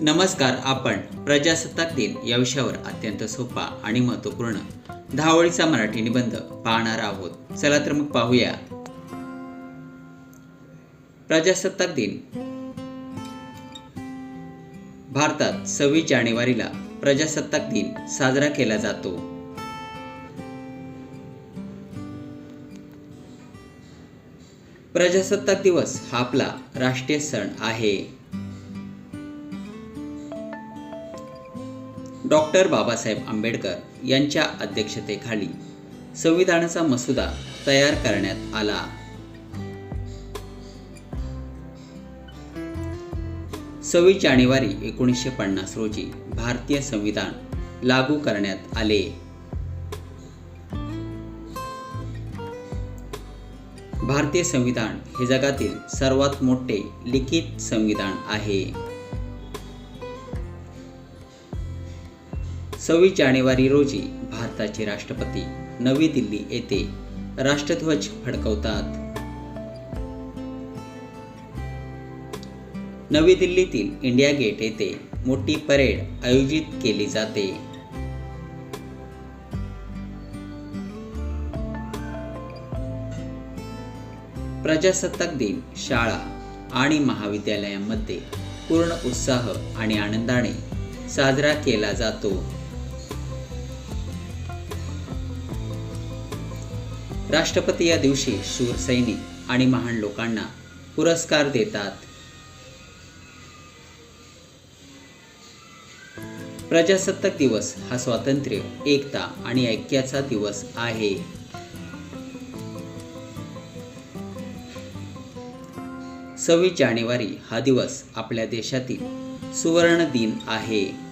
नमस्कार आपण प्रजासत्ताक दिन या विषयावर अत्यंत सोपा आणि महत्त्वपूर्ण धावळीचा मराठी निबंध पाहणार आहोत. चला तर मग पाहूया. प्रजासत्ताक दिन. भारतात सव्वीस जानेवारीला प्रजासत्ताक दिन साजरा केला जातो. प्रजासत्ताक दिवस हा आपला राष्ट्रीय सण आहे. डॉक्टर बाबासाहेब आंबेडकर यांच्या अध्यक्षतेखाली संविधानाचा मसुदा तयार करण्यात आला. सव्वीस जानेवारी एकोणीसशे पन्नास रोजी भारतीय संविधान लागू करण्यात आले. भारतीय संविधान हे जगातील सर्वात मोठे लिखित संविधान आहे. सव्वीस जानेवारी रोजी भारताचे राष्ट्रपती नवी दिल्ली येथे राष्ट्रध्वज फडकवतात. नवी दिल्लीतील इंडिया गेट येथे मोठी परेड आयोजित केली जाते. प्रजासत्ताक दिन शाळा आणि महाविद्यालयांमध्ये पूर्ण उत्साह आणि आनंदाने साजरा केला जातो. राष्ट्रपती या दिवशी शूर सैनिक आणि महान लोकांना पुरस्कार देतात. प्रजासत्ताक दिवस हा स्वातंत्र्य एकता आणि ऐक्याचा दिवस आहे. सव्वीस जानेवारी हा दिवस आपल्या देशातील सुवर्ण दिन आहे.